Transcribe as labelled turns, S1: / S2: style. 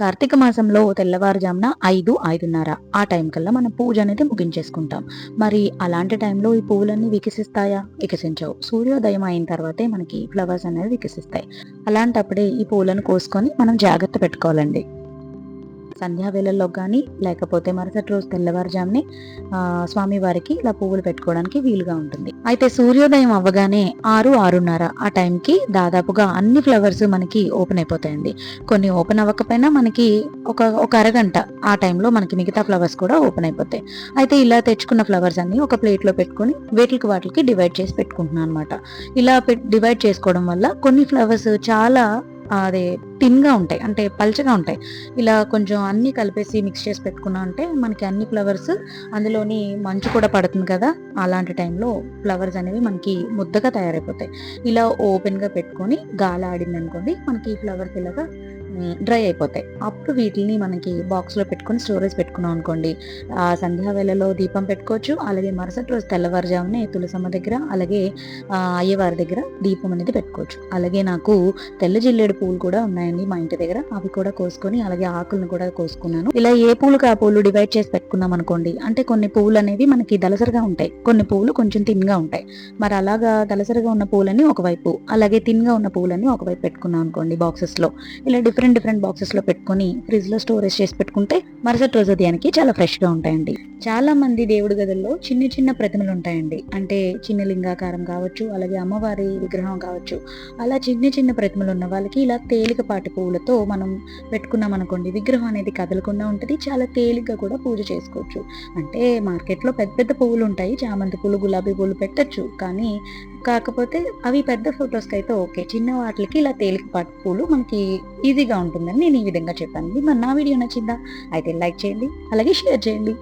S1: కార్తీక మాసంలో తెల్లవారుజామున ఐదు ఐదున్నర. ఆ టైం కల్లా మనం పూజ అనేది ముగించేసుకుంటాం. మరి అలాంటి టైంలో ఈ పువ్వులన్నీ వికసిస్తాయా? వికసించవు. సూర్యోదయం అయిన తర్వాతే మనకి ఫ్లవర్స్ అనేవి వికసిస్తాయి. అలాంటప్పుడే ఈ పువ్వులను కోసుకొని మనం జాగ్రత్త పెట్టుకోవాలండి. సంధ్యా వేళల్లో కానీ లేకపోతే మరుసటి రోజు తెల్లవారుజామునే స్వామివారికి ఇలా పువ్వులు పెట్టుకోవడానికి వీలుగా ఉంటుంది. అయితే సూర్యోదయం అవ్వగానే ఆరు ఆరున్నర ఆ టైంకి దాదాపుగా అన్ని ఫ్లవర్స్ మనకి ఓపెన్ అయిపోతాయండి. కొన్ని ఓపెన్ అవ్వకపోయినా మనకి ఒక ఒక అరగంట ఆ టైంలో మనకి మిగతా ఫ్లవర్స్ కూడా ఓపెన్ అయిపోతాయి. అయితే ఇలా తెచ్చుకున్న ఫ్లవర్స్ అన్ని ఒక ప్లేట్లో పెట్టుకొని వేటికి వాటికి డివైడ్ చేసి పెట్టుకుంటున్నాను అనమాట ఇలా డివైడ్ చేసుకోవడం వల్ల కొన్ని ఫ్లవర్స్ చాలా అదే టిన్గా ఉంటాయి. అంటే పల్చగా ఉంటాయి. ఇలా కొంచెం అన్నీ కలిపేసి మిక్స్ చేసి పెట్టుకున్నా అంటే మనకి అన్ని ఫ్లవర్స్ అందులోని మంచు కూడా పడుతుంది కదా. అలాంటి టైంలో ఫ్లవర్స్ అనేవి మనకి ముద్దగా తయారైపోతాయి. ఇలా ఓపెన్గా పెట్టుకొని గాలి ఆడింది అనుకోండి మనకి ఫ్లవర్స్ ఇలాగా డ్రై అయిపోతాయి. అప్పుడు వీటిని మనకి బాక్స్లో పెట్టుకొని స్టోరేజ్ పెట్టుకున్నాం అనుకోండి. ఆ సంధ్యా వేళలో దీపం పెట్టుకోవచ్చు. అలాగే మరుసటి రోజు తెల్లవారుజామునే తులసమ్మ దగ్గర అలాగే అయ్యవారి దగ్గర దీపం అనేది పెట్టుకోవచ్చు. అలాగే నాకు తెల్ల జిల్లేడు పూలు కూడా ఉన్నాయండి మా ఇంటి దగ్గర. అవి కూడా కోసుకొని అలాగే ఆకులను కూడా కోసుకున్నాను. ఇలా ఏ పూలకు ఆ పూలు డివైడ్ చేసి పెట్టుకున్నాం అనుకోండి అంటే కొన్ని పూలు అనేవి మనకి దలసరిగా ఉంటాయి. కొన్ని పూలు కొంచెం తిన్గా ఉంటాయి. మరి అలాగా దలసరిగా ఉన్న పూలని ఒకవైపు అలాగే తిన్గా ఉన్న పూలని ఒకవైపు పెట్టుకున్నాం అనుకోండి బాక్సెస్లో ఇలా డిఫరెంట్ డిఫరెంట్ డిఫరెంట్ బాక్సెస్లో పెట్టుకొని ఫ్రిడ్జ్లో స్టోరేజ్ చేసి పెట్టుకుంటే మరుసటి రోజు ఉదయానికి చాలా ఫ్రెష్గా ఉంటాయండి. చాలా మంది దేవుడి గదుల్లో చిన్న చిన్న ప్రతిమలు ఉంటాయండి. అంటే చిన్న లింగాకారం కావచ్చు అలాగే అమ్మవారి విగ్రహం కావచ్చు. అలా చిన్న చిన్న ప్రతిమలు ఉన్న వాళ్ళకి ఇలా తేలికపాటి పువ్వులతో మనం పెట్టుకున్నాం అనుకోండి విగ్రహం అనేది కదలకుండా ఉంటుంది. చాలా తేలిగ్గా కూడా పూజ చేసుకోవచ్చు. అంటే మార్కెట్లో పెద్ద పెద్ద పువ్వులు ఉంటాయి. చామంతి పూలు గులాబీ పూలు పెట్టచ్చు. కానీ కాకపోతే అవి పెద్ద ఫొటోస్కి అయితే ఓకే. చిన్న వాటికి ఇలా తేలికపాటి పూలు మనకి ఈజీగా ఉంటుందని నేను ఈ విధంగా చెప్పాను. మరి నా వీడియో నచ్చిందా? అయితే లైక్ చేయండి. అలాగే షేర్ చేయండి.